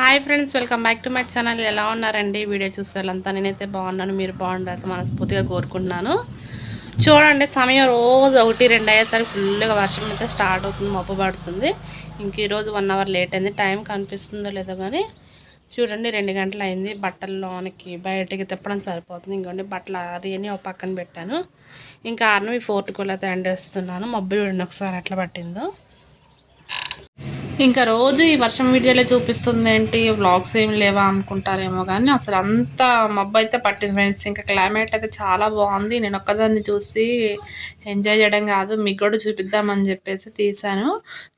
Hi friends welcome back to my channel. ఎలా ఉన్నారండి? Video చూసే వాళ్ళంతా నేనైతే బాగున్నాను. మీరు బాగుండాలి మనస్ఫూర్తిగా కోరుకుంటున్నాను. చూడండి సమయం రోజు ఒకటి రెండు అయ్యేసరికి ఫుల్గా వర్షం అయితే స్టార్ట్ అవుతుంది మబ్బు పడుతుంది. ఇంక ఈరోజు వన్ అవర్ లేట్ అయింది. టైం కనిపిస్తుందో లేదో కానీ చూడండి రెండు గంటలు అయింది. బట్టల్లోనికి బయటకి తిప్పడం సరిపోతుంది. ఇంకోండి బట్టలు అరియని ఒక పక్కన పెట్టాను. ఇంకా ఆరునవి ఫోర్త్ కూడా అయితే ఎండేస్తున్నాను. మబ్బు చూడండి ఒకసారి ఎట్లా పట్టిందో. ఇంకా రోజు ఈ వర్షం వీడియోలో చూపిస్తుంది ఏంటి? వ్లాగ్స్ ఏం లేవా అనుకుంటారేమో కానీ అసలు అంత మబ్బు అయితే పట్టింది ఫ్రెండ్స్. ఇంకా క్లైమేట్ అయితే చాలా బాగుంది. నేను ఒక్కదాన్ని చూసి ఎంజాయ్ చేయడం కాదు మీకు కూడా చూపిద్దామని చెప్పేసి తీశాను.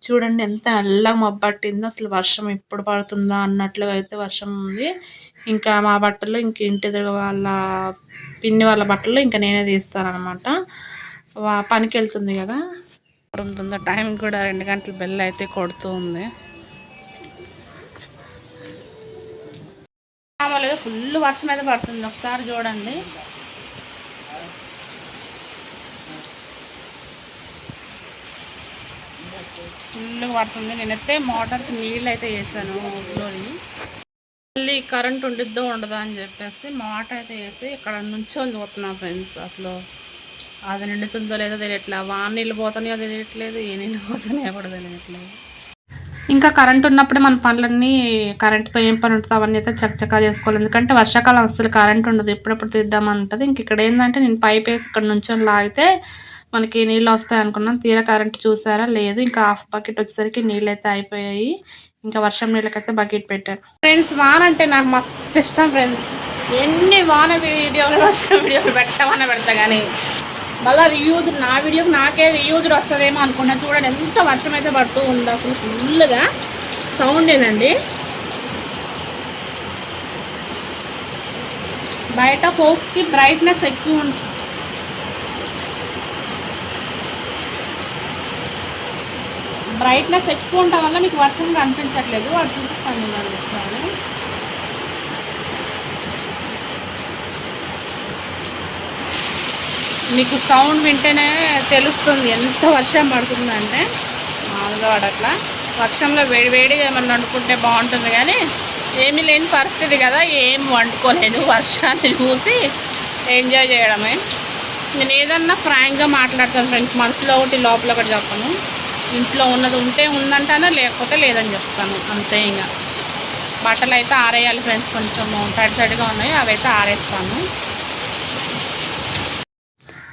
చూడండి ఎంత నల్లగా మబ్బు పట్టిందో అసలు వర్షం ఎప్పుడు పడుతుందా అన్నట్లుగా అయితే వర్షం ఉంది. ఇంకా మా బట్టలు ఇంక ఇంటి వాళ్ళ పిన్ని వాళ్ళ బట్టలు ఇంకా నేనే తీస్తాను అనమాట పనికి వెళ్తుంది కదా? ఉంటుందో టైం కూడా రెండు గంటల బెల్ అయితే కొడుతూ ఉంది. మామూలుగా ఫుల్ వర్షం అయితే పడుతుంది. ఒకసారి చూడండి. ఫుల్గా పడుతుంది నేనైతే మోటార్కి నీళ్ళు అయితే వేసాను ఊళ్ళోని మళ్ళీ కరెంట్ ఉండిద్దో ఉండదా అని చెప్పేసి మోటార్ అయితే వేసి ఇక్కడ నుంచొని చూస్తున్నాను ఫ్రెండ్స్ అసలు. అది నిండుతుందో లేదో తెలియట్లేదు వాన నీళ్ళు పోతున్నాయో తెలియట్లేదు ఏ నీళ్ళు పోతున్నాయో కూడా తెలియట్లేదు. ఇంకా కరెంట్ ఉన్నప్పుడే మన పనులన్నీ కరెంట్తో ఏం పని ఉంటుంది అవన్నీ అయితే చకచకా చేసుకోవాలి. ఎందుకంటే వర్షాకాలం అసలు కరెంట్ ఉండదు. ఎప్పుడెప్పుడు తీద్దామంటది. ఇంక ఇక్కడ ఏంటంటే నేను పైప్ వేసి ఇక్కడ నుంచి లాగితే మనకి నీళ్ళు వస్తాయి అనుకున్నాను తీరా కరెంట్ చూసారా? లేదు. ఇంకా హాఫ్ బకెట్ వచ్చేసరికి నీళ్ళు అయితే అయిపోయాయి. ఇంకా వర్షం నీళ్ళకైతే బకెట్ పెట్టాను. ఫ్రెండ్స్ వాన అంటే నాకు మస్తు ఇష్టం ఫ్రెండ్స్. ఎన్ని వాన వీడియోలు వర్షం వీడియోలు పెట్టమని పెడతా కానీ మళ్ళీ రియూజ్ నా వీడియోకి నాకే రియూజ్డ్ వస్తుందేమో అనుకున్నా. చూడండి ఎంత వర్షం అయితే పడుతూ ఉందో. అసలు ఫుల్గా సౌండ్ ఏనండి బయట ఫోక్స్కి బ్రైట్నెస్ ఎక్కువ ఉంటుంది బ్రైట్నెస్ ఎక్కువ ఉండటం వల్ల మీకు వర్షం కనిపించట్లేదు. వాడు చూపిస్తాను నేను. మీకు సౌండ్ వింటేనే తెలుస్తుంది ఎంత వర్షం పడుతుందంటే. మామూలుగా వాడట్లా వర్షంలో వేడి వేడిగా ఏమన్నా వండుకుంటే బాగుంటుంది కానీ ఏమీ లేని పరిస్థితి కదా. ఏం వండుకోలేదు వర్షాన్ని చూసి ఎంజాయ్ చేయడమే. నేను ఏదన్నా ఫ్రాంక్గా మాట్లాడతాను ఫ్రెండ్స్. మనసులో ఒకటి లోపల ఒకటి చెప్పను. ఇంట్లో ఉన్నది ఉంటే ఉందంటాను లేకపోతే లేదని చెప్తాను. అంతే ఇంకా బట్టలు అయితే ఆరేయాలి ఫ్రెండ్స్. కొంచెం తడి తడిగా ఉన్నాయి అవి అయితే ఆరేస్తాను.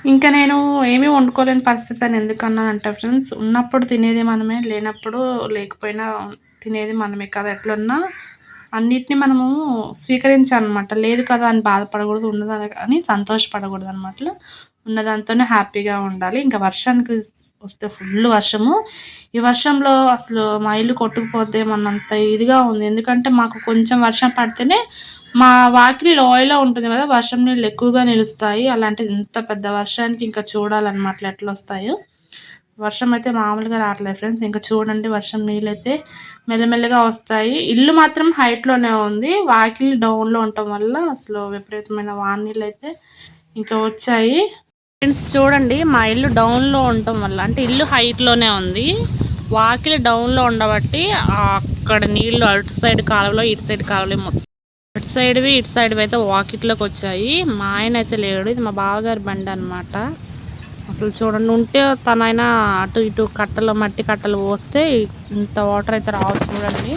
ఇంకా నేను ఏమీ వండుకోలేని పరిస్థితి అని ఎందుకన్నానంటే ఫ్రెండ్స్ ఉన్నప్పుడు తినేది మనమే లేనప్పుడు లేకపోయినా తినేది మనమే కదా. ఎట్లున్నా అన్నిటిని మనము స్వీకరించాలన్నమాట. లేదు కదా అని బాధపడకూడదు ఉన్నదని అని సంతోషపడకూడదు అనమాట ఉన్నదాంతోనే హ్యాపీగా ఉండాలి. ఇంకా వర్షానికి వస్తే ఫుల్ వర్షము. ఈ వర్షంలో అసలు మా ఇల్లు కొట్టుకుపోతే మనంత ఇదిగా ఉంది. ఎందుకంటే మాకు కొంచెం వర్షం పడితేనే మా వాకిలి లోయలో ఉంటుంది కదా వర్షం నీళ్ళు ఎక్కువగా నిలుస్తాయి. అలాంటిది ఇంత పెద్ద వర్షానికి ఇంకా చూడాలన్నమాట ఎట్లా వస్తాయో వర్షం అయితే మామూలుగా రావట్లేదు ఫ్రెండ్స్. ఇంకా చూడండి వర్షం నీళ్ళైతే మెల్లమెల్లగా వస్తాయి. ఇల్లు మాత్రం హైట్లోనే ఉంది. వాకిలి డౌన్లో ఉండటం వల్ల అసలు విపరీతమైన వాన నీళ్ళు అయితే ఇంకా వచ్చాయి. ఫ్రెండ్స్ చూడండి మా ఇల్లు డౌన్లో ఉండటం వల్ల అంటే ఇల్లు హైట్లోనే ఉంది. వాకిలి డౌన్లో ఉండబట్టి అక్కడ నీళ్ళు అటు సైడ్ కాలువలో ఇటు సైడ్ కాలువలో మొత్తం అటు సైడ్వి ఇటు సైడ్వి అయితే వాకిట్లోకి వచ్చాయి. మా ఆయన అయితే లేడు. ఇది మా బావగారి బండి అనమాట అసలు చూడండి ఉంటే తనైనా అటు ఇటు కట్టలు మట్టి కట్టలు పోస్తే ఇంత వాటర్ అయితే రావు చూడండి.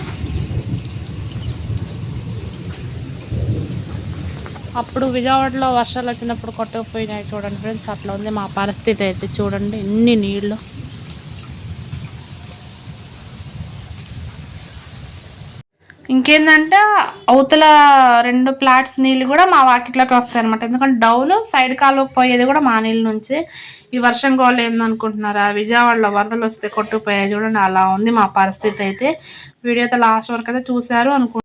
అప్పుడు విజయవాడలో వర్షాలు వచ్చినప్పుడు కొట్టకపోయినాయి చూడండి ఫ్రెండ్స్ అట్లా ఉంది మా పరిస్థితి అయితే చూడండి ఎన్ని నీళ్ళు ఇంకేందంటే అవతల రెండు ప్లాట్స్ నీళ్ళు కూడా మా వాకిట్లోకి వస్తాయి అనమాట ఎందుకంటే డౌన్ సైడ్ కాలు పోయేది కూడా మా నీళ్ళ నుంచి. ఈ వర్షం గోలు ఏందనుకుంటున్నారా? విజయవాడలో వరదలు వస్తే కొట్టుకుపోయాయి. చూడండి అలా ఉంది మా పరిస్థితి అయితే. వీడియోతో లాస్ట్ వరకు అయితే చూశారు అనుకుంటున్నాను.